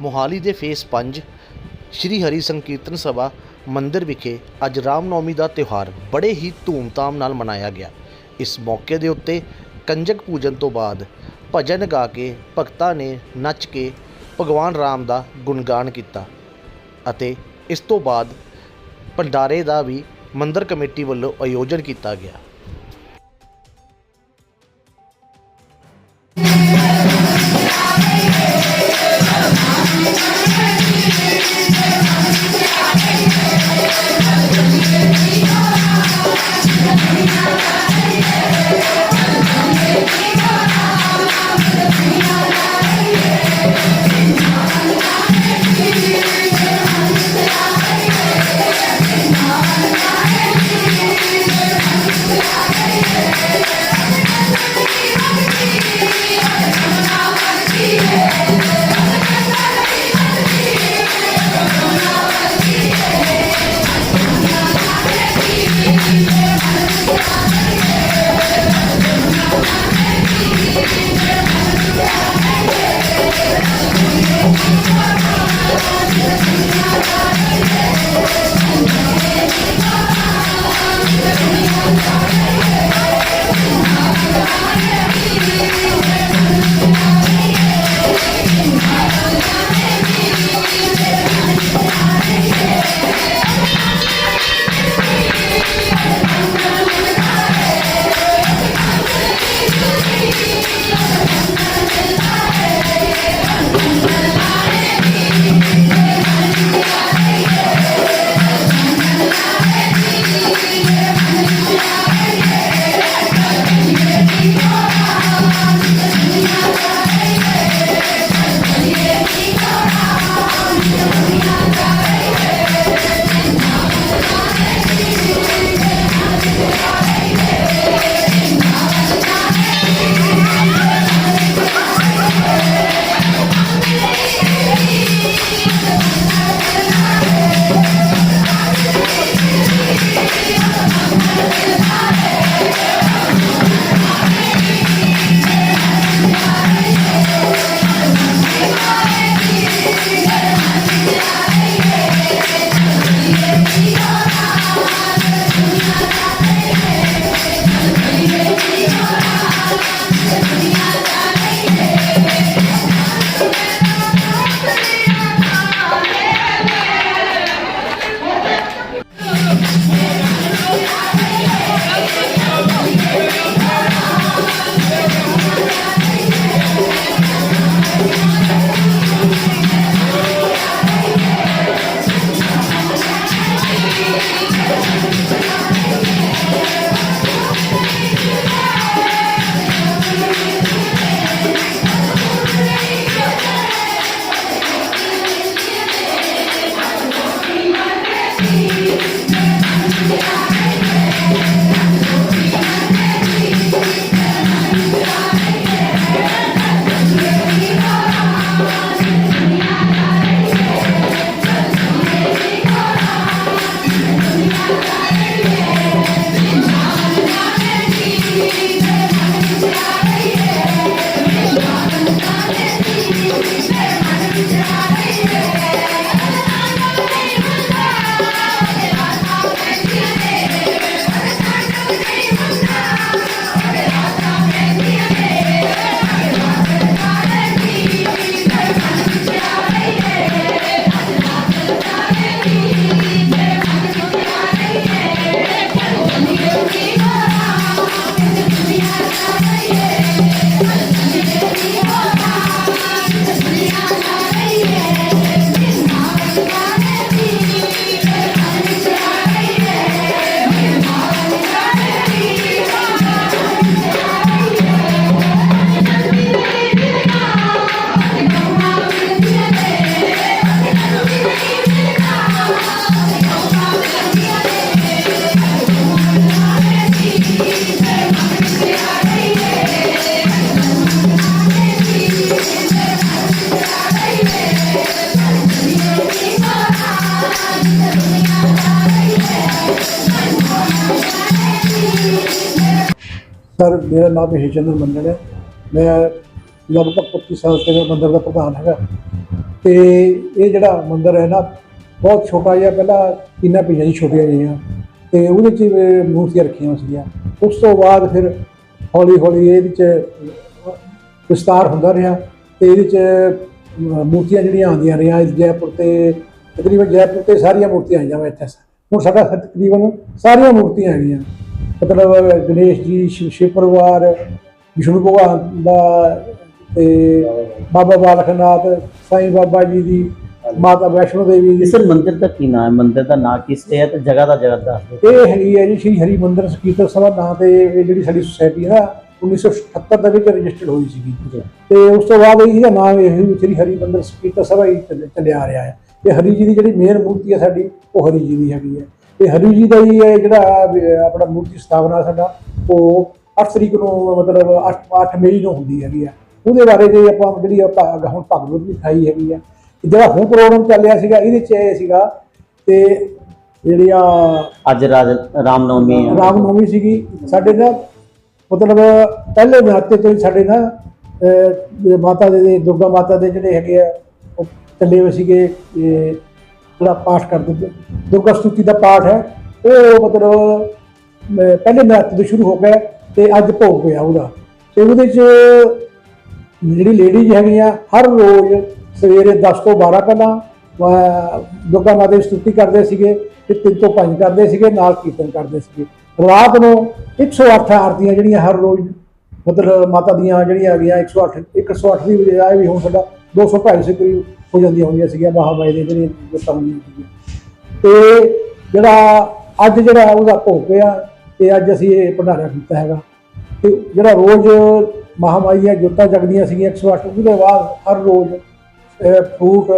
ਮੋਹਾਲੀ ਦੇ ਫੇਸ 5 ਸ਼੍ਰੀ ਹਰੀ ਸੰਕੀਰਤਨ ਸਭਾ ਮੰਦਿਰ ਵਿਖੇ ਅੱਜ ਰਾਮਨੌਮੀ ਦਾ ਤਿਉਹਾਰ ਬੜੇ ਹੀ ਧੂਮਧਾਮ ਨਾਲ ਮਨਾਇਆ ਗਿਆ। ਇਸ ਮੌਕੇ ਦੇ ਉੱਤੇ ਕੰਜਕ ਪੂਜਨ ਤੋਂ ਬਾਅਦ ਭਜਨ ਗਾ ਕੇ ਭਗਤਾਂ ਨੇ ਨੱਚ ਕੇ ਭਗਵਾਨ ਰਾਮ ਦਾ ਗੁਣਗਾਨ ਕੀਤਾ ਅਤੇ ਇਸ ਤੋਂ ਬਾਅਦ ਭੰਡਾਰੇ ਦਾ ਵੀ ਮੰਦਰ ਕਮੇਟੀ ਵੱਲੋਂ ਆਯੋਜਨ ਕੀਤਾ ਗਿਆ। ਸਰ ਮੇਰਾ ਨਾਮ ਮਹੇਸ਼ ਚੰਦਰ ਮੰਡਲ ਹੈ। ਮੈਂ ਲਗਭਗ 25 ਸਾਲ ਤੋਂ ਮੰਦਰ ਦਾ ਪ੍ਰਧਾਨ ਹੈਗਾ। ਤੇ ਇਹ ਜਿਹੜਾ ਮੰਦਰ ਹੈ ਨਾ ਬਹੁਤ ਛੋਟਾ ਜਿਹਾ ਪਹਿਲਾਂ ਤਿੰਨਾਂ ਪਈਆਂ ਜੀ ਛੋਟੀਆਂ ਜਿਹੀਆਂ। ਤੇ ਉਹਦੇ 'ਚ ਮੂਰਤੀਆਂ ਰੱਖੀਆਂ ਸੀਗੀਆਂ। ਉਸ ਤੋਂ ਬਾਅਦ ਫਿਰ ਹੌਲੀ ਹੌਲੀ ਇਹਦੇ 'ਚ ਅਹ, ਵਿਸਤਾਰ ਹੁੰਦਾ ਰਿਹਾ। ਤੇ ਇਹਦੇ 'ਚ ਮੂਰਤੀਆਂ ਜਿਹੜੀਆਂ ਆਉਂਦੀਆਂ ਰਹੀਆਂ ਜੈਪੁਰ ਤੇ ਤਕਰੀਬਨ ਜੈਪੁਰ ਤੇ ਸਾਰੀਆਂ ਮੂਰਤੀਆਂ ਆਈਆਂ ਵਾ ਇੱਥੇ। ਹੁਣ ਸਾਡਾ ਤਕਰੀਬਨ ਸਾਰੀਆਂ ਮੂਰਤੀਆਂ ਹੈਗੀਆਂ। ਮਤਲਬ ਗਣੇਸ਼ ਜੀ ਸ਼ਿਵ ਸ਼ਿਵ ਪਰਿਵਾਰ ਵਿਸ਼ਨੂੰ ਭਗਵਾਨ ਦਾ ਤੇ ਬਾਬਾ ਬਾਲਕਨਾਥ ਸਾਈਂ ਬਾਬਾ ਜੀ ਦੀ ਮਾਤਾ ਵੈਸ਼ਨੋ ਦੇਵੀ ਦੀ। ਇਸ ਮੰਦਿਰ ਦਾ ਕੀ ਨਾਮ ਹੈ? ਮੰਦਿਰ ਦਾ ਨਾਂ ਕਿਸ ਤੇ ਹੈ ਤੇ ਜਗ੍ਹਾ ਦਾ ਜਗ੍ਹਾ ਦਿਓ। ਇਹ ਹੈਗੀ ਹੈ ਜੀ ਸ਼੍ਰੀ ਹਰੀ ਮੰਦਰ ਸਕੀਰਤਨ ਸਭਾ ਨਾਂ ਤੇ ਇਹ ਜਿਹੜੀ ਸਾਡੀ ਸੁਸਾਇਟੀ ਹੈ ਨਾ 1978 ਦੇ ਵਿੱਚ ਰਜਿਸਟਰਡ ਹੋਈ ਸੀਗੀ। ਜੀ। ਤੇ ਉਸ ਤੋਂ ਬਾਅਦ ਇਹਦਾ ਨਾਮ ਇਹ ਸ਼੍ਰੀ ਹਰੀ ਮੰਦਰ ਸਕੀਰਤਨ ਸਭਾ ਹੀ ਚੱਲ- ਚੱਲਿਆ ਆ ਰਿਹਾ ਹੈ। ਤੇ ਹਰੀ ਜੀ ਦੀ ਜਿਹੜੀ ਮੇਨ ਮੂਰਤੀ ਹੈ ਸਾਡੀ ਉਹ ਹਰੀ ਜੀ ਦੀ ਹੈਗੀ ਹੈ। ਤੇ ਹਰੀ ਜੀ ਦਾ ਹੀ ਇਹ ਜਿਹੜਾ ਆਪਣਾ ਮੂਰਤੀ ਸਥਾਪਨਾ ਸਾਡਾ ਉਹ 8 ਤਰੀਕ ਨੂੰ ਮਤਲਬ 8 8 ਮਈ ਨੂੰ ਹੁੰਦੀ ਹੈਗੀ ਆ। ਉਹਦੇ ਬਾਰੇ ਜੇ ਆਪਾਂ ਜਿਹੜੀ ਹੁਣ ਭਗਵਤ ਵੀ ਖਾਈ ਹੈਗੀ ਆ। ਜਿਹੜਾ ਹੁਣ ਪ੍ਰੋਗਰਾਮ ਚੱਲਿਆ ਸੀਗਾ ਇਹਦੇ ਚ ਇਹ ਸੀਗਾ ਤੇ ਜਿਹੜੀਆਂ ਅੱਜ ਰਾਜ ਰਾਮਨਵਮੀ ਹੈ ਰਾਮ ਨੌਮੀ ਸੀਗੀ। ਸਾਡੇ ਨਾ ਮਤਲਬ ਪਹਿਲੇ ਨਰਾਤੇ ਤੋਂ ਹੀ ਸਾਡੇ ਨਾ ਅਹ, ਮਾਤਾ ਦੇ ਦੇ ਦੁਰਗਾ ਮਾਤਾ ਦੇ ਜਿਹੜੇ ਹੈਗੇ ਆ ਉਹ ਚੱਲੇ ਹੋਏ ਸੀਗੇ ਜਿਹੜਾ ਪਾਠ ਕਰਦੇ ਪਏ। ਦੁਰਗਾ ਸਤੁਤੀ ਦਾ ਪਾਠ ਹੈ, ਉਹ ਮਤਲਬ ਪਹਿਲੇ ਨਰਾਤੇ ਤੋਂ ਸ਼ੁਰੂ ਹੋ ਗਿਆ ਤੇ ਅੱਜ ਭੋਗ ਪਿਆ ਉਹਦਾ। ਤੇ ਉਹਦੇ 'ਚ ਜਿਹੜੀ ਲੇਡੀਜ਼ ਹੈਗੀਆਂ, ਹਰ ਰੋਜ਼ ਸਵੇਰੇ 10 ਤੋਂ 12 ਪਹਿਲਾਂ ਦੁਰਗਾ ਮਾਤਾ ਦੀ ਸਤੁਤੀ ਕਰਦੇ ਸੀਗੇ ਤੇ ਤਿੰਨ ਤੋਂ ਪੰਜ ਕਰਦੇ ਸੀਗੇ, ਨਾਲ ਕੀਰਤਨ ਕਰਦੇ ਸੀਗੇ। ਰਾਤ ਨੂੰ 108 ਆਰਤੀਆਂ ਜਿਹੜੀਆਂ ਹਰ ਰੋਜ਼, ਮਤਲਬ ਮਾਤਾ ਦੀਆਂ ਜਿਹੜੀਆਂ ਹੈਗੀਆਂ 108 108 ਦੀ ਬਜਾਏ ਵੀ ਹੁਣ ਸਾਡਾ 200 ਢਾਈ ਸੌ ਕਰੀਬ ਹੋ ਜਾਂਦੀਆਂ ਹੁੰਦੀਆਂ ਸੀਗੀਆਂ ਮਹਾਮਾਈ ਦੇ ਜਿਹੜੀਆਂ ਜੁੱਤਾਂ ਹੁੰਦੀਆਂ ਸੀਗੀਆਂ ਤੇ ਜਿਹੜਾ ਅੱਜ ਜਿਹੜਾ ਉਹਦਾ ਭੋਗ ਪਿਆ ਤੇ ਅੱਜ ਅਸੀਂ ਇਹ ਭੰਡਾਰਾ ਕੀਤਾ ਹੈਗਾ। ਤੇ ਜਿਹੜਾ ਰੋਜ਼ ਮਹਾਮਾਈ ਦੀਆਂ ਜੁੱਤਾਂ ਜਗਦੀਆਂ ਸੀਗੀਆਂ 108 ਉਹਦੇ ਬਾਅਦ ਹਰ ਰੋਜ਼ ਫਰੂਟ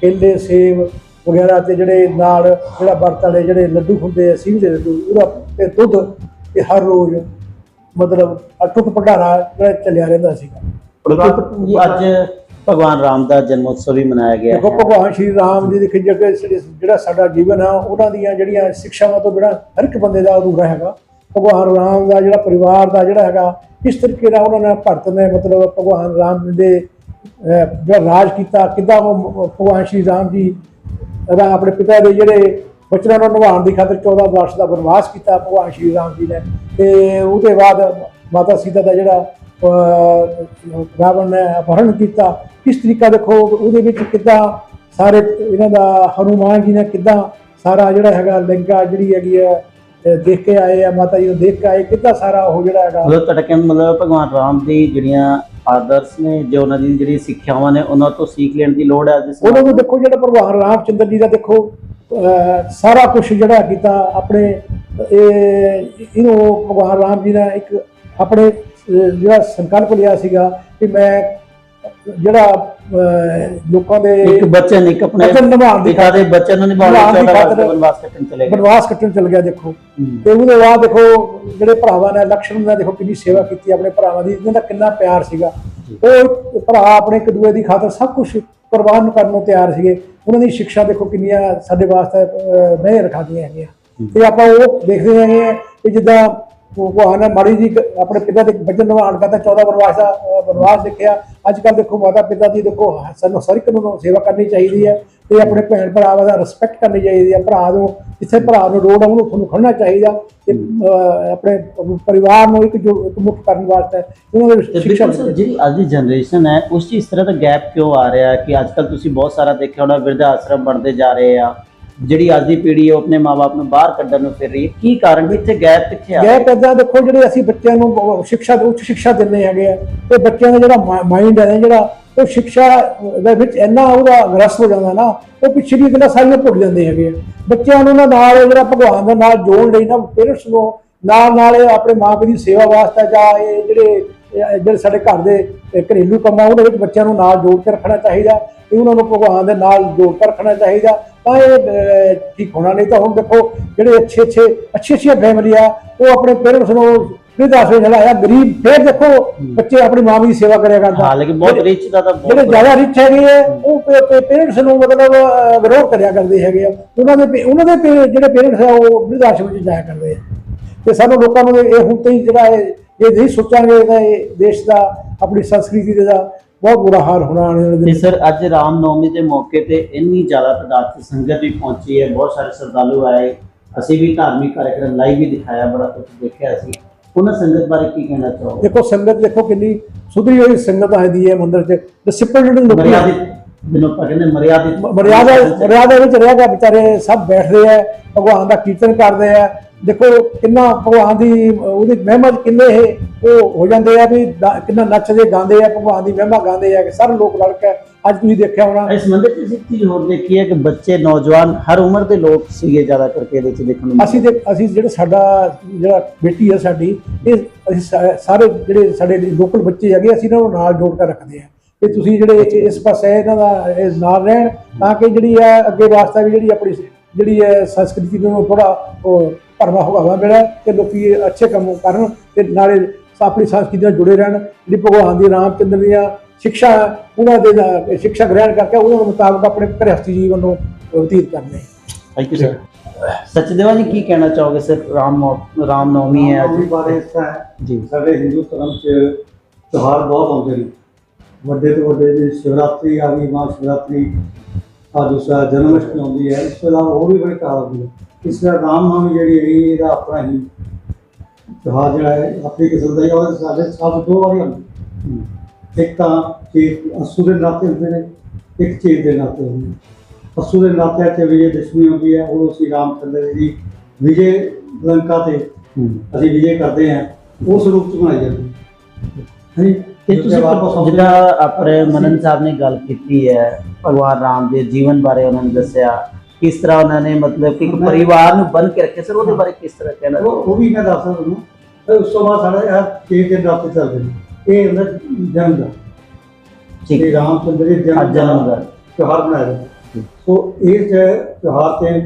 ਕੇਲੇ ਸੇਬ ਵਗੈਰਾ ਤੇ ਜਿਹੜੇ ਨਾਲ ਜਿਹੜਾ ਵਰਤ ਵਾਲੇ ਜਿਹੜੇ ਲੱਡੂ ਹੁੰਦੇ ਆ ਸੀਵ ਦੇ ਲੱਡੂ ਉਹਦਾ ਤੇ ਦੁੱਧ ਤੇ ਹਰ ਰੋਜ਼ ਮਤਲਬ ਅਟੁੱਟ ਭੰਡਾਰਾ ਜਿਹੜਾ ਚੱਲਿਆ ਰਹਿੰਦਾ ਸੀਗਾ। ਅੱਜ ਭਗਵਾਨ ਰਾਮ ਦਾ ਜਨਮ ਉਤਸਵ ਵੀ ਮਨਾਇਆ ਗਿਆ ਦੇਖੋ ਭਗਵਾਨ ਸ਼੍ਰੀ ਰਾਮ ਜੀ ਦੀ ਖਿੱਜਰ ਜਿਹੜਾ ਸਾਡਾ ਜੀਵਨ ਆ ਉਹਨਾਂ ਦੀਆਂ ਜਿਹੜੀਆਂ ਸਿੱਖਿਆਵਾਂ ਤੋਂ ਬਿਨਾਂ ਹਰ ਇੱਕ ਬੰਦੇ ਦਾ ਅਧੂਰਾ ਹੈਗਾ। ਭਗਵਾਨ ਰਾਮ ਦਾ ਜਿਹੜਾ ਪਰਿਵਾਰ ਦਾ ਜਿਹੜਾ ਹੈਗਾ ਕਿਸ ਤਰੀਕੇ ਨਾਲ ਉਹਨਾਂ ਨੇ ਭਰਤ ਨੇ ਮਤਲਬ ਭਗਵਾਨ ਰਾਮ ਜੀ ਦੇ ਜਿਹੜਾ ਰਾਜ ਕੀਤਾ ਕਿੱਦਾਂ ਉਹ ਭਗਵਾਨ ਸ਼੍ਰੀ ਰਾਮ ਜੀ ਦਾ ਆਪਣੇ ਪਿਤਾ ਦੇ ਜਿਹੜੇ ਬਚਨਾਂ ਨੂੰ ਨਿਭਾਉਣ ਦੀ ਖਾਤਰ 14 ਵਰਸ਼ ਦਾ ਬਨਵਾਸ ਕੀਤਾ ਭਗਵਾਨ ਸ਼੍ਰੀ ਰਾਮ ਜੀ ਨੇ। ਤੇ ਉਹਦੇ ਬਾਅਦ ਮਾਤਾ ਸੀਤਾ ਦਾ ਜਿਹੜਾ ਰਾਵਣ ਨੇ ਅਪਹਰਨ ਕੀਤਾ। ਕਿਸ ਤਰੀਕਾ ਦੇਖੋ ਉਹਦੇ ਵਿੱਚ ਕਿੱਦਾਂ ਸਾਰੇ ਇਹਨਾਂ ਦਾ ਹਨੂਮਾਨ ਜੀ ਨੇ ਕਿੱਦਾਂ ਸਾਰਾ ਜਿਹੜਾ ਹੈਗਾ ਲੰਕਾ ਜਿਹੜੀ ਹੈਗੀ ਹੈ ਦੇਖ ਕੇ ਆਏ ਆ ਮਾਤਾ ਜੀ ਨੂੰ ਦੇਖ ਕੇ ਆਏ ਕਿੱਦਾਂ ਸਾਰਾ ਉਹ ਜਿਹੜਾ ਹੈਗਾ। ਮਤਲਬ ਦਾ ਮਤਲਬ ਭਗਵਾਨ ਰਾਮ ਦੀ ਜਿਹੜੀਆਂ ਆਦਰਸ਼ ਨੇ ਜੋ ਉਹਨਾਂ ਦੀ ਜਿਹੜੀ ਸਿੱਖਿਆਵਾਂ ਨੇ ਉਹਨਾਂ ਤੋਂ ਸੀਖ ਲੈਣ ਦੀ ਲੋੜ ਹੈ ਅੱਜ ਇਸ ਉਹਨਾਂ ਨੂੰ ਦੇਖੋ ਜਿਹੜਾ ਭਗਵਾਨ ਰਾਮਚੰਦਰ ਜੀ ਦਾ ਦੇਖੋ ਸਾਰਾ ਕੁਝ ਜਿਹੜਾ ਕੀਤਾ ਆਪਣੇ ਇਹ ਇਹਨੂੰ ਭਗਵਾਨ ਰਾਮ ਜੀ ਨੇ ਇੱਕ ਆਪਣੇ ਜਿਹੜਾ ਸੰਕਲਪ ਲਿਆ ਸੀਗਾ ਕਿ ਮੈਂ ਜਿਹੜਾ ਲੋਕਾਂ ਦੇ ਇੱਕ ਬੱਚਨ ਇੱਕ ਆਪਣੇ ਨਿਭਾਉਣ ਦੀ ਪਿਤਾ ਦੇ ਬੱਚਨ ਨੂੰ ਨਿਭਾਉਣ ਦੀ 14 ਖਾਤਰ ਵਰਸ਼ ਬਨਵਾਸ ਕੱਟਣ ਚਲੇ ਗਏ। ਬਨਵਾਸ ਕੱਟਣ ਚਲ ਗਿਆ ਦੇਖੋ। ਤੇ ਉਹਦੇ ਬਾਅਦ ਦੇਖੋ ਜਿਹੜੇ ਭਰਾਵਾਂ ਨੇ ਲਕਸ਼ਮਣ ਨੇ ਦੇਖੋ ਕਿੰਨੀ ਸੇਵਾ ਕੀਤੀ ਆਪਣੇ ਭਰਾਵਾਂ ਦੀ ਇਹਨਾਂ ਦਾ ਕਿੰਨਾ ਪਿਆਰ ਸੀਗਾ। ਉਹ ਭਰਾ ਆਪਣੇ ਇੱਕ ਦੂਏ ਦੀ ਖਾਤਰ ਸਭ ਕੁਝ ਕੁਰਬਾਨ ਕਰਨ ਨੂੰ ਤਿਆਰ ਸੀਗੇ। ਉਹਨਾਂ ਦੀ ਸਿੱਖਿਆ ਦੇਖੋ ਕਿੰਨੀਆਂ ਸਾਡੇ ਵਾਸਤੇ ਨਹੀਂ ਰਖਾਦੀਆਂ ਹੈਗੀਆਂ। ਤੇ ਆਪਾਂ ਉਹ ਦੇਖਦੇ ਹੈਗੇ ਕਿ ਜਿੱਦਾਂ ਭਗਵਾਨ ਨੇ ਮਾੜੀ ਜੀ ਆਪਣੇ ਪਿਤਾ ਦੇ ਬਚਨ ਨਿਭਾਉਣ ਕਰਤਾ 14 ਬਨਵਾਸ ਦਾ ਬਨਵਾਸ ਦੇਖਿਆ। ਅੱਜ ਕੱਲ ਦੇਖੋ ਮਾਤਾ ਪਿਤਾ ਦੀ ਦੇਖੋ ਸਾਨੂੰ ਹਰ ਇੱਕ ਨੂੰ ਸੇਵਾ ਕਰਨੀ ਚਾਹੀਦੀ ਹੈ ਤੇ ਆਪਣੇ ਭੈਣ ਭਰਾਵਾਂ ਦਾ ਰਿਸਪੈਕਟ ਕਰਨੀ ਚਾਹੀਦੀ ਹੈ ਭਰਾ ਨੂੰ ਜਿੱਥੇ ਭਰਾ ਨੂੰ ਲੋੜ ਆ ਉਹਨੂੰ ਤੁਹਾਨੂੰ ਖੜਨਾ ਚਾਹੀਦਾ। ਤੇ ਆਪਣੇ ਪਰਿਵਾਰ ਨੂੰ ਇੱਕ ਜੋ ਇੱਕ ਮੁੱਖ ਕਰਨ ਵਾਸਤੇ ਉਹਨਾਂ ਦੇ ਸਿੱਖਿਆ ਜਿਹੜੀ ਅੱਜ ਦੀ ਜਨਰੇਸ਼ਨ ਹੈ ਉਸ 'ਚ ਇਸ ਤਰ੍ਹਾਂ ਦਾ ਗੈਪ ਕਿਉਂ ਆ ਰਿਹਾ ਹੈ ਕਿ ਅੱਜ ਕੱਲ ਤੁਸੀਂ ਬਹੁਤ ਸਾਰਾ ਦੇਖਿਆ ਹੋਣਾ ਬਿਰਧ ਆਸ਼ਰਮ ਬਣਦੇ ਜਾ ਰਹੇ ਆ। ਜਿਹੜੀ ਅੱਜ ਦੀ ਪੀੜ੍ਹੀ ਹੈ ਉਹ ਆਪਣੇ ਮਾਪੇ ਨੂੰ ਬਾਹਰ ਕੱਢਣ ਨੂੰ ਫਿਰ ਰਹੀ ਹੈ। ਕੀ ਕਾਰਨ ਇੱਥੇ ਗੈਪ ਕਿੱਥੇ ਆ? ਇਹ ਪੈਦਾ ਦੇਖੋ ਜਿਹੜੇ ਅਸੀਂ ਬੱਚਿਆਂ ਨੂੰ ਬ- ਸਿੱਖਿਆ ਉੱਚ ਸਿੱਖਿਆ ਦਿੰਦੇ ਹੈਗੇ ਆ ਤੇ ਬੱਚਿਆਂ ਦਾ ਜਿਹੜਾ ਮਾਈਂਡ ਹੈ ਨਾ ਜਿਹੜਾ, ਉਹ ਸਿੱਖਿਆ ਦੇ ਵਿੱਚ ਇੰਨਾ ਉਹਦਾ ਗ੍ਰਸਤ ਹੋ ਜਾਂਦਾ ਨਾ, ਉਹ ਪਿਛਲੀ ਗੱਲਾਂ ਸਾਰੀਆਂ ਭੁੱਲ ਜਾਂਦੇ ਹੈਗੇ ਆ। ਬੱਚਿਆਂ ਨੂੰ ਨਾ ਨਾਲ ਜਿਹੜਾ ਭਗਵਾਨ ਦਾ ਨਾਲ ਜੋੜ ਲਈ ਨਾ ਪੇਰੈਂਟਸ ਨੂੰ ਨਾਲ ਨਾਲ ਇਹ ਆਪਣੇ ਮਾਂ ਪਿਓ ਦੀ ਸੇਵਾ ਵਾਸਤੇ ਜਾਂ ਇਹ ਜਿਹੜੇ ਇਹ ਜਿਹੜੇ ਸਾਡੇ ਘਰ ਦੇ ਇਹ ਘਰੇਲੂ ਕੰਮਾਂ, ਉਹਦੇ ਵਿੱਚ ਬੱਚਿਆਂ ਨੂੰ ਨਾਲ ਜੋੜ ਕੇ ਰੱਖਣਾ ਚਾਹੀਦਾ। ਤੇ ਉਹਨਾਂ ਨੂੰ ਭਗਵਾਨ ਦੇ ਨਾਲ ਜੋੜ ਕੇ ਰੱਖਣਾ ਚਾਹੀਦਾ। ਤਾਂ ਇਹ ਠੀਕ ਹੋਣਾ ਨਹੀਂ ਤਾਂ ਹੁਣ ਦੇਖੋ ਜਿਹੜੇ ਅੱਛੇ ਅੱਛੇ ਅੱਛੀ ਅੱਛੀ ਫੈਮਿਲੀ ਆ ਉਹ ਆਪਣੇ ਪੇਰੈਂਟਸ ਨੂੰ ਵਿਰਧ ਆਸ਼ਰਮ ਚਲਾਇਆ ਗਰੀਬ ਫੇਰ ਦੇਖੋ ਬੱਚੇ ਆਪਣੀ ਮਾਂ ਦੀ ਸੇਵਾ ਕਰਿਆ ਕਰਦਾ। ਹਾਂ ਲੇਕਿਨ ਬਹੁਤ ਰਿਚ ਦਾ ਤਾਂ ਬਹੁਤ ਜਿਹੜੇ ਜ਼ਿਆਦਾ ਰਿਚ ਹੈਗੇ ਆ ਉਹ ਪੇਰੈਂਟਸ ਨੂੰ ਮਤਲਬ ਵਿਰੋਧ ਕਰਿਆ ਕਰਦੇ ਹੈਗੇ ਆ। ਉਹਨਾਂ ਦੇ ਉਹਨਾਂ ਦੇ ਜਿਹੜੇ ਪੇਰੈਂਟਸ ਆ ਉਹ ਆਸ਼ਰਮ ਵਿੱਚ ਜਾਇਆ ਕਰਦੇ ਆ। ਤੇ ਸਾਨੂੰ ਲੋਕਾਂ ਨੂੰ ਇਹ ਹੁਣ ਤੋਂ ਹੀ ਜਿਹੜਾ ਇਹ ਇਹ ਨਹੀਂ ਸੋਚਾਂਗੇ ਤਾਂ ਇਹ ਦੇਸ਼ ਦਾ ਆਪਣੀ ਸੰਸਕ੍ਰਿਤੀ ਦਾ ਬਹੁਤ ਬੁਰਾ ਹਾਲ ਹੋਣਾ ਆਉਣ ਵਾਲੇ ਤੇ ਦਿਨ ਸਰ ਅੱਜ ਰਾਮ ਨੌਮੀ ਦੇ ਮੌਕੇ ਤੇ ਇੰਨੀ ਜ਼ਿਆਦਾ ਤਾਦਾਦ ਚ ਸੰਗਤ ਵੀ ਪਹੁੰਚੀ ਹੈ ਬਹੁਤ ਸਾਰੇ ਸ਼ਰਧਾਲੂ ਆਏ। ਅਸੀਂ ਵੀ ਧਾਰਮਿਕ ਕਾਰਜਕ੍ਰਮ ਲਾਈਵ ਵੀ ਦਿਖਾਇਆ ਬੜਾ ਕੁਝ ਦੇਖਿਆ ਸੀ ਉਹਨਾਂ ਸੰਗਤ ਬਾਰੇ ਕੀ ਕਹਿਣਾ ਚਾਹੋਗੇ? ਦੇਖੋ ਸੰਗਤ ਦੇਖੋ ਕਿੰਨੀ ਸੁਧਰੀ ਹੋਈ ਸੰਗਤ ਆਈਦੀ ਹੈ ਮੰਦਿਰ 'ਚ। ਡਿਸਪਲਿਨਡ ਲੋਕੀ ਮਰਿਆਦਿਤ ਜਿਹਨੂੰ ਆਪਾਂ ਕਹਿੰਦੇ ਮਰਿਆਦਿਤ ਮਰਿਆਦਾ ਮਰਿਆਦਾ ਵਿੱਚ ਰਹਿ ਗਿਆ ਵਿਚਾਰੇ ਸਭ ਬੈਠਦੇ ਆ ਭਗਵਾਨ ਦਾ ਕੀਰਤਨ ਕਰਦੇ ਆ। ਦੇਖੋ ਕਿੰਨਾ ਭਗਵਾਨ ਦੀ ਉਹਦੀ ਮਹਿਮਾ ਕਿੰਨੇ ਇਹ ਉਹ ਹੋ ਜਾਂਦੇ ਆ ਵੀ ਕਿੰਨਾ ਨੱਚਦੇ ਗਾਉਂਦੇ ਆ ਭਗਵਾਨ ਦੀ ਮਹਿਮਾ ਗਾਉਂਦੇ ਆ ਕਿ ਸਾਰੇ ਲੋਕ ਲੜ ਕੇ ਅੱਜ ਤੁਸੀਂ ਦੇਖਿਆ ਹੋਣਾ। ਇਸ ਮੰਦਿਰ ਅਸੀਂ ਇੱਕ ਚੀਜ਼ ਹੋਰ ਦੇਖੀ ਹੈ ਕਿ ਬੱਚੇ ਨੌਜਵਾਨ ਹਰ ਉਮਰ ਦੇ ਲੋਕ ਸੀਗੇ ਜ਼ਿਆਦਾ ਕਰਕੇ ਇਹਦੇ 'ਚ ਦੇਖਣ ਨੂੰ। ਅਸੀਂ ਤੇ ਅਸੀਂ ਜਿਹੜੇ ਸਾਡਾ ਜਿਹੜਾ ਬੇਟੀ ਹੈ ਸਾਡੀ ਇਹ ਅਸੀਂ ਸਾਰੇ ਜਿਹੜੇ ਸਾਡੇ ਲੋਕਲ ਬੱਚੇ ਹੈਗੇ ਅਸੀਂ ਇਹਨਾਂ ਨੂੰ ਨਾਲ ਜੋੜ ਕੇ ਰੱਖਦੇ ਆ। ਕਿ ਤੁਸੀਂ ਜਿਹੜੇ ਇਸ ਪਾਸੇ ਇਹਨਾਂ ਦਾ ਇਹ ਨਾਲ ਰਹਿਣ ਤਾਂ ਕਿ ਜਿਹੜੀ ਹੈ ਅੱਗੇ ਵਾਸਤਾ ਵੀ ਜਿਹੜੀ ਆਪਣੀ ਜਿਹੜੀ ਹੈ ਸੰਸਕ੍ਰਿਤੀ ਨੂੰ ਥੋੜਾ ਉਹ ਭਰਵਾ ਹੋਗਾ ਜਿਹੜਾ ਕਿ ਲੋਕੀ ਇਹ ਅੱਛੇ ਕੰਮ ਕਰਨ ਤੇ ਨਾਲੇ ਆਪਣੀ ਸੰਸਕ੍ਰਿਤੀ ਨਾਲ ਜੁੜੇ ਰਹਿਣ ਜਿਹੜੀ ਭਗਵਾਨ ਦੀ ਰਾਮਚੰਦਰ ਦੀਆਂ ਸਿੱਖਿਆ ਹੈ, ਉਹਨਾਂ ਦੇ ਸਿੱਖਿਆ ਗ੍ਰਹਿਣ ਕਰਕੇ ਉਹਨਾਂ ਦੇ ਮੁਤਾਬਕ ਆਪਣੇ ਗ੍ਰਸਤੀ ਜੀਵਨ ਨੂੰ ਬਤੀਤ ਕਰਨੇ ਥੈਂਕ ਯੂ ਸਰ ਸਚਦੇਵਾ ਜੀ ਕੀ ਕਹਿਣਾ ਚਾਹੋਗੇ? ਸਰ ਰਾਮ ਨੌ- ਰਾਮ ਨੌਮੀ ਹੈ ਅੱਜ। ਬਾਰੇ ਇਸ ਤਰ੍ਹਾਂ ਹੈ। ਜੀ। ਸਾਡੇ ਹਿੰਦੂ ਧਰਮ 'ਚ ਤਿਉਹਾਰ ਬਹੁਤ ਆਉਂਦੇ ਨੇ। ਵੱਡੇ ਤੋਂ ਵੱਡੇ ਜੀ ਸ਼ਿਵਰਾਤਰੀ ਆ ਗਈ ਮਹਾ ਸ਼ਿਵਰਾਤਰੀ ਆ ਦੂਸਰਾ ਜਨਮ ਅਸ਼ਟਮੀ ਆਉਂਦੀ ਹੈ ਇਸ ਤੋਂ ਇਲਾਵਾ ਹੋਰ ਵੀ ਬੜੇ ਤਿਉਹਾਰ ਆਉਂਦੇ ਨੇ। ਇਸ ਤਰ੍ਹਾਂ ਰਾਮਨੌਮੀ ਜਿਹੜੀ ਹੈਗੀ ਇਹਦਾ ਆਪਣਾ ਹੀ ਤਿਉਹਾਰ ਜਿਹੜਾ ਹੈ ਆਪਣੀ ਕਿਸਮ ਦਾ ਹੀ ਔਰ ਸਾਡੇ ਸਾਲ ਦੋ ਵਾਰੀ ਆਉਂਦੇ ਇੱਕ ਤਾਂ ਚੇਤ ਅਸੂ ਦੇ ਨਾਤੇ ਹੁੰਦੇ ਨੇ ਇੱਕ ਚੇਤ ਦੇ ਨਾਤੇ ਹੁੰਦੇ ਨੇ। ਅਸੂ ਦੇ ਨਾਤੇ ਤੇ ਵਿਜੇ ਦਸ਼ਮੀ ਹੁੰਦੀ ਹੈ ਉਹ ਅਸੀਂ ਰਾਮਚੰਦਰ ਜੀ ਦੀ ਵਿਜੇ ਲੰਕਾ ਤੇ। ਅਸੀਂ ਵਿਜੇ ਕਰਦੇ ਹਾਂ ਉਸ ਰੂਪ ਚ ਬਣਾਈ ਜਾਂਦੀ ਹੈ। ਹਾਂਜੀ ਤੇ ਤੁਸੀਂ ਜਿਹੜਾ ਆਪਣੇ ਮਨਨ ਸਾਹਿਬ ਨੇ ਗੱਲ ਕੀਤੀ ਹੈ ਭਗਵਾਨ ਰਾਮ ਦੇ ਜੀਵਨ ਬਾਰੇ ਉਹਨਾਂ ਨੇ ਦੱਸਿਆ। ਕਿਸ ਤਰ੍ਹਾਂ ਉਹਨਾਂ ਨੇ ਮਤਲਬ ਕਿ ਇੱਕ ਪਰਿਵਾਰ ਨੂੰ ਬੰਨ ਕੇ ਰੱਖਿਆ? ਸਰ ਉਹਦੇ ਬਾਰੇ ਕਿਸ ਤਰ੍ਹਾਂ ਕਹਿਣਾ ਉਹ ਉਹ ਵੀ ਮੈਂ ਦੱਸਦਾ ਤੁਹਾਨੂੰ ਫਿਰ ਉਸ ਤੋਂ ਬਾਅਦ ਸਾਡਾ ਇਹ ਛੇ ਦਿਨ ਰਾਤ ਚੱਲਦੇ ਨੇ। ਇਹ ਹੁੰਦਾ ਜਨਮ ਦਾ। ਠੀਕ ਸ਼੍ਰੀ ਰਾਮਚੰਦਰ ਜੀ ਹਾਂ, ਜਨਮ ਦਾ। ਤਿਉਹਾਰ ਬਣਾਇਆ ਜਾਂਦਾ ਸੋ ਇਸ ਤਿਉਹਾਰ ਤੇ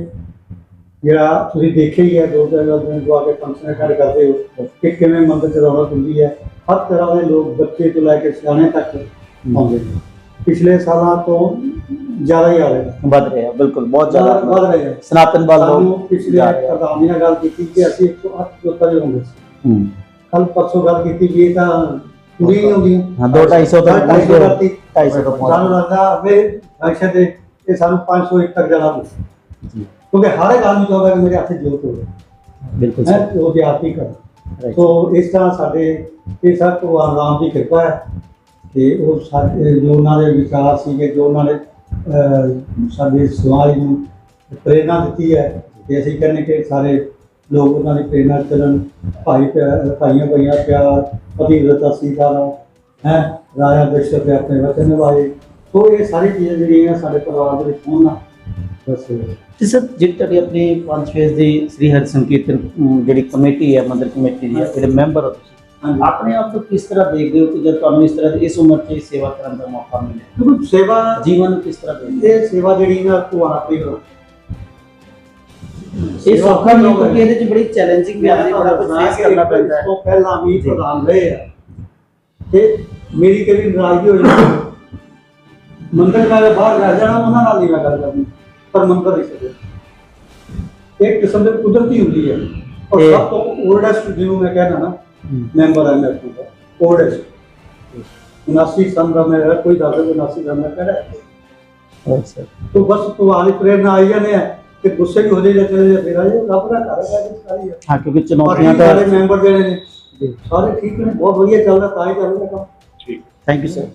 ਜਿਹੜਾ ਤੁਸੀਂ ਦੇਖਿਆ ਹੀ ਹੈ ਦੋ ਤਿੰਨ ਦਿਨ ਜੋ ਆ ਕੇ ਫੰਕਸ਼ਨ ਅਟੈਂਡ ਕਰਦੇ ਹੋ ਕਿ ਕਿਵੇਂ ਮੰਦਰ ਚ ਰੌਣਕ ਹੁੰਦੀ ਹੈ। ਹਰ ਤਰ੍ਹਾਂ ਦੇ ਲੋਕ ਬੱਚੇ ਤੋਂ ਲੈ ਕੇ ਸਿਆਣੇ ਤੱਕ ਆਉਂਦੇ ਨੇ। ਪਿਛਲੇ ਸਾਲਾਂ ਤੋਂ ਜ਼ਿਆਦਾ ਹੀ ਆ ਰਹੇ ਵੱਧ ਰਿਹਾ ਬਿਲਕੁਲ ਬਹੁਤ ਜ਼ਿਆਦਾ ਵੱਧ ਰਹੇ ਨੇ ਸਨਾਤਨ ਵੱਲ ਸਾਨੂੰ ਲੋਕ ਪਿਛਲੇ ਜਾ ਰਹੇ ਆ। ਪ੍ਰਧਾਨ ਨਾਲ ਗੱਲ ਕੀਤੀ ਕਿ ਅਸੀਂ 108 ਲੋਕਾਂ ਦੇ ਹੁੰਦੇ ਸੀ ਹੂੰ। ਕੱਲ ਪਰਸੋਂ ਗੱਲ ਕੀਤੀ ਵੀ ਇਹ ਤਾਂ ਪੂਰੀ ਨਹੀਂ ਹੁੰਦੀ ਹਾਂ, ਦੋ ਢਾਈ ਸੌ ਤੱਕ ਢਾਈ ਸੌ ਕਰਤੀ। ਢਾਈ ਸੌ ਤੱਕ ਪਹੁੰਚ। ਸਾਨੂੰ ਲੱਗਦਾ ਵੇ ਅਕਸ਼ਰ ਦੇ ਇਹ ਸਾਨੂੰ 500 ਇੱਕ ਤੱਕ ਜਾਣਾ ਪਊ ਜੀ। ਕਿਉਂਕਿ ਹਰ ਇੱਕ ਆਦਮੀ ਚਾਹੁੰਦਾ ਕਿ ਮੇਰੇ ਹੱਥ 'ਚ ਹੋਵੇ। ਬਿਲਕੁਲ ਹੈ ਸਰ ਉਹ ਆਰਤੀ ਕਰ Right. ਸੋ ਇਸ ਤਰ੍ਹਾਂ ਸਾਡੇ ਇਹ ਸਭ ਭਗਵਾਨ ਰਾਮ ਦੀ ਕਿਰਪਾ ਹੈ। ਤੇ ਉਹ ਸਾਡੇ ਜੋ ਉਹਨਾਂ ਦੇ ਵਿਚਾਰ ਸੀਗੇ ਜੋ ਉਹਨਾਂ ਨੇ ਸਾਡੇ ਸਮਾਜ ਨੂੰ ਪ੍ਰੇਰਣਾ ਦਿੱਤੀ ਹੈ ਤੇ ਅਸੀਂ ਕਹਿੰਦੇ ਕਿ ਸਾਰੇ ਲੋਕ ਉਹਨਾਂ ਦੀ ਪ੍ਰੇਰਣਾ ਚੱਲਣ ਭਾਈ ਭਾਈਆਂ ਭਾਈਆਂ ਪਿਆਰ ਪਤੀਵਰਤਾ ਸੀਤਾਰਾ ਹੈ ਰਾਜਾ ਦਸ਼ਰਥ ਦੇ ਆਪਣੇ ਵਚਨ ਨਿਭਾਏ। ਸੋ ਇਹ ਸਾਰੀ ਚੀਜ਼ਾਂ ਜਿਹੜੀਆਂ ਸਾਡੇ ਪਰਿਵਾਰ ਦੇ ਵਿੱਚ ਹੋਣ ਨਾ ਬਸ। ਤੇ ਸਰ ਜਿਹੜੀ ਤੁਹਾਡੀ ਆਪਣੀ ਪੰਜ ਫੇਸ ਦੀ ਸ੍ਰੀ ਹਰਿ ਸੰਕੀਰਤਨ ਜਿਹੜੀ ਕਮੇਟੀ ਹੈ ਮੰਦਰ ਕਮੇਟੀ ਦੀ ਜਿਹੜੇ ਮੈਂਬਰ ਹੋ ਤੁਸੀਂ। ਆਪਣੇ ਆਪ ਨੂੰ ਕਿਸ ਤਰ੍ਹਾਂ ਦੇਖਦੇ ਹੋ ਕਿ ਜਦ ਤੁਹਾਨੂੰ ਇਸ ਤਰ੍ਹਾਂ ਦੀ ਇਸ ਉਮਰ 'ਚ ਸੇਵਾ ਕਰਨ ਦਾ ਮੌਕਾ ਮਿਲੇ ਕਿਉਂਕਿ ਸੇਵਾ ਜੀਵਨ ਨੂੰ ਕਿਸ ਤਰ੍ਹਾਂ ਦੇਖਦੇ ਇਹ ਸੇਵਾ ਜਿਹੜੀ ਨਾ ਭਗਵਾਨ ਆਪਣੀ ਕਰੋ? ਇਹ ਸੌਖਾ ਨਹੀਂ ਕਿਉਂਕਿ ਇਹਦੇ 'ਚ ਬੜੀ ਚੈਲੰਜਿੰਗ ਵੀ ਆਉਂਦੀ ਬੜਾ ਕੁਝ ਫੇਸ ਕਰਨਾ ਪੈਂਦਾ। ਹੈ। ਤੋਂ ਪਹਿਲਾਂ ਵੀ ਜੀ। ਪ੍ਰਧਾਨ ਰਹੇ ਆ। ਤੇ ਮੇਰੀ ਕਦੀ ਨਾਰਾਜ਼ਗੀ ਹੋ ਜਾਂਦੀ ਮੰਦਰ ਮੈਂ ਬਾਹਰ ਰਹਿ ਜਾਣਾ ਉਹਨਾਂ ਨਾਲ ਨਹੀਂ ਮੈਂ ਗੱਲ ਕਰਨੀ। ਪਰ ਮੰਦਰ ਨਹੀਂ ਸਕਦੇ ਇੱਕ ਕਿਸਮ ਦੀ ਕੁਦਰਤੀ ਹੁੰਦੀ ਹੈ। ਔਰ ਸਭ ਤੋਂ ਓਲਡੈਸਟ ਜਿਹਨੂੰ ਮੈਂ ਕਹਿੰਦਾ ਨਾ। ਮੈਂਬਰ ਹੈ ਮੇਰੇ ਕੋਲ ਓਲਡੈਸਟ 79 ਸਾਲ ਦਾ ਮੈਂ ਕੋਈ ਦੱਸ ਦੇ 79 ਸਾਲ ਦਾ ਕਹਿੰਦਾ ਸਰ ਤੋ ਬਸ ਤੁਹਾਡੀ ਪ੍ਰੇਰਨਾ ਆਈ ਜਾਂਦੇ ਆ ਤੇ ਗੁੱਸੇ ਵੀ ਹੋ ਜਾਈਏ ਚਲੇ ਜਾਈਏ ਫਿਰ ਆਏ ਰੱਬ ਦਾ ਘਰ ਹੈ ਜੀ ਸਾਰੀ ਹੈ। ਹਾਂ ਕਿਉਂਕਿ ਚੁਣੌਤੀਆਂ ਤਾਂ ਸਾਰੇ ਮੈਂਬਰ ਜਿਹੜੇ ਨੇ ਜੀ। ਸਾਰੇ ਠੀਕ ਨੇ ਬਹੁਤ ਵਧੀਆ ਚੱਲਦਾ ਤਾਂ ਹੀ ਚੱਲ ਰਿਹਾ ਕੰਮ। ਥੈਂਕ ਯੂ ਸਰ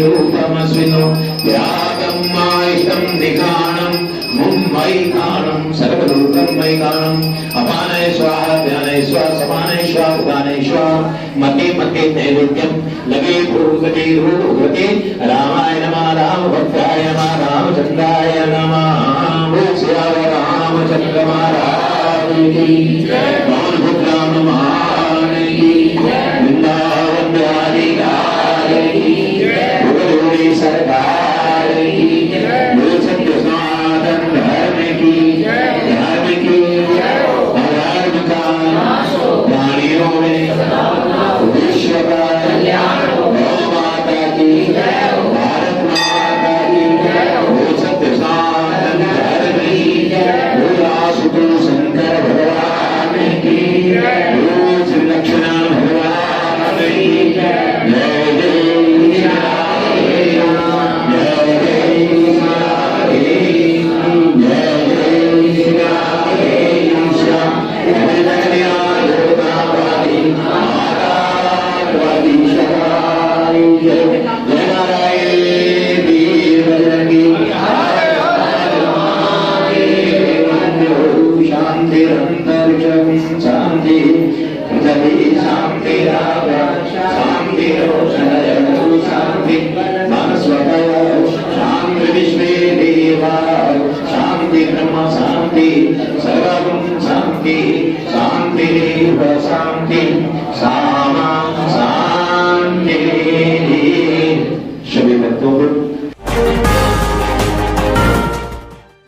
രൂപമസ്വിനോ യാഗം മായിതം നിഘാണം മുംബൈ കാണം സർവരൂപം മൈ കാണം അപാനയ സ്വാഹ ധ്യാനയ സ്വാ സമാനയ സ്വാ ഉദാനയ സ്വാ മത്തെ മത്തെ നൈവേദ്യം ലവേ ഭൂപതി ഭൂപതി രാമായ നമ രാമഭദ്രായ നമ രാമചന്ദ്രായ നമ ശ്രീ രാമചന്ദ്രമാരാ